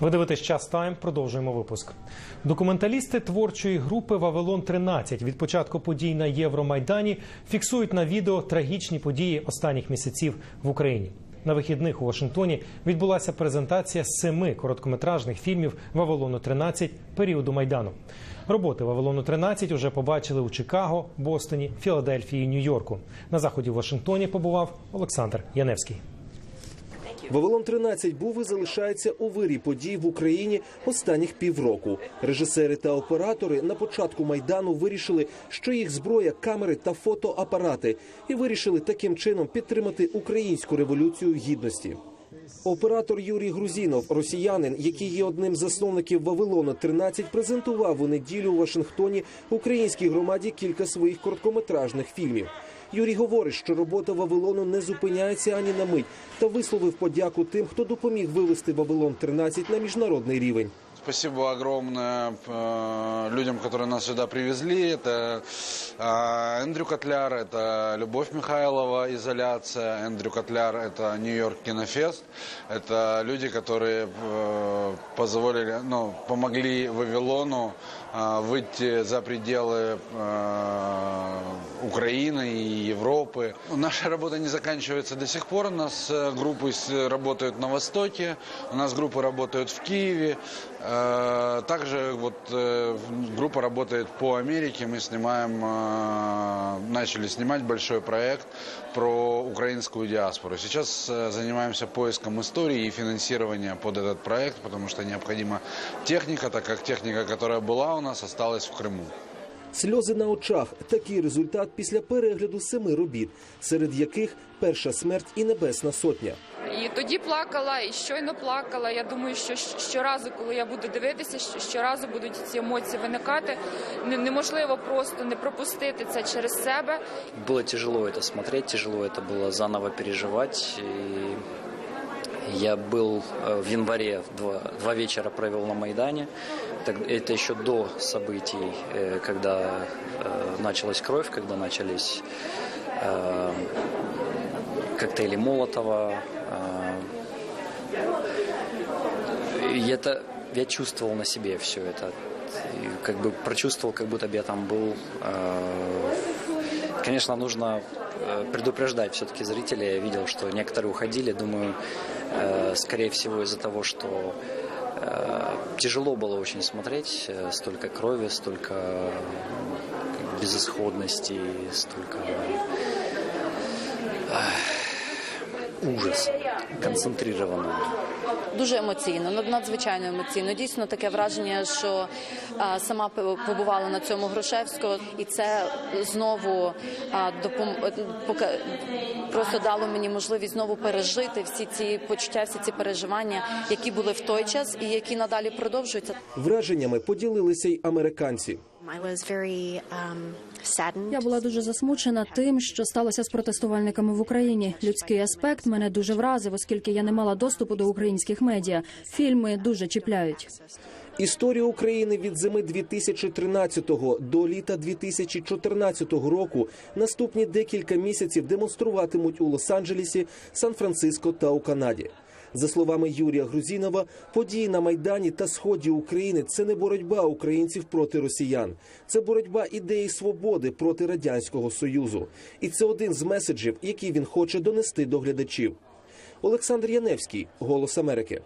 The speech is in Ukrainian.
Ви дивитесь час тайм. Продовжуємо випуск. Документалісти творчої групи Вавилон 13 від початку подій на Євромайдані фіксують на відео трагічні події останніх місяців в Україні. На вихідних у Вашингтоні відбулася презентація семи короткометражних фільмів Вавилону 13 періоду майдану. Роботи Вавилону 13 уже побачили у Чикаго, Бостоні, Філадельфії, Нью-Йорку. На заході в Вашингтоні побував Олександр Яневський. Вавилон 13 був і залишається у вирі подій в Україні останніх півроку. Режисери та оператори на початку майдану вирішили, що їх зброя, камери та фотоапарати, і вирішили таким чином підтримати українську революцію гідності. Оператор Юрій Грузінов, росіянин, який є одним з засновників Вавилону 13, презентував у неділю у Вашингтоні українській громаді кілька своїх короткометражних фільмів. Юрій говорить, що робота Вавилону не зупиняється ані на мить, та висловив подяку тим, хто допоміг вивести Вавилон 13 на міжнародний рівень. Спасибо огромное э, людям, которые нас сюда привезли. Это э, Эндрю Котляр, это Любовь Михайлова, изоляция. Эндрю Котляр, это Нью-Йорк Кинофест. Это люди, которые э, позволили, ну, помогли Вавилону выйти за пределы Украины и Европы. Наша работа не заканчивается до сих пор. У нас группы работают на Востоке, у нас группы работают в Киеве. Э, Также вот э, группа работает по Америке. Мы снимаем, э, начали снимать большой проект про украинскую диаспору. Сейчас э, занимаемся поиском истории и финансирования под этот проект, потому что необходима техника, так как техника, которая была у нас, осталась в Крыму. Сльози на очах такий результат після перегляду семи робіт, серед яких перша смерть і небесна сотня. І тоді плакала, і щойно плакала. Я думаю, що щ- щоразу, коли я буду дивитися, що- щоразу будуть ці емоції виникати. Не- Неможливо просто не пропустити це через себе. Было тяжело это смотреть, тяжело это было заново переживать. И я был э, в январе, два, два вечера провел на Майдане. Так- Это еще до событий, э, когда э, началась кровь, когда начались э, коктейли Молотова. э, и это я чувствовал на себе все это. И как бы прочувствовал, как будто бы я там был. Э, Конечно, нужно предупреждать все-таки зрителей. Я видел, что некоторые уходили. Думаю, скорее всего из-за того, что тяжело было очень смотреть. Столько крови, столько безысходности, столько э, ужаса концентрированного. Дуже емоційно, над- надзвичайно емоційно. Дійсно таке враження, що а, сама побувала на цьому Грушевського, і це знову а, допом... е, просто дало мені можливість знову пережити всі ці почуття, всі ці переживання, які були в той час і які надалі продовжуються. Враженнями поділилися й американці. I was very um, saddened. Я була дуже засмучена тим, що сталося з протестувальниками в Україні. Людський аспект мене дуже вразив, оскільки я не мала доступу до українських медіа. Фільми дуже чіпляють. Історію України від зими 2013 до літа 2014 року наступні декілька місяців демонструватимуть у Лос-Анджелесі, Сан-Франциско та у Канаді. За словами Юрія Грузінова, події на майдані та сході України це не боротьба українців проти росіян, це боротьба ідеї свободи проти радянського союзу, і це один з меседжів, який він хоче донести до глядачів. Олександр Яневський, Голос Америки.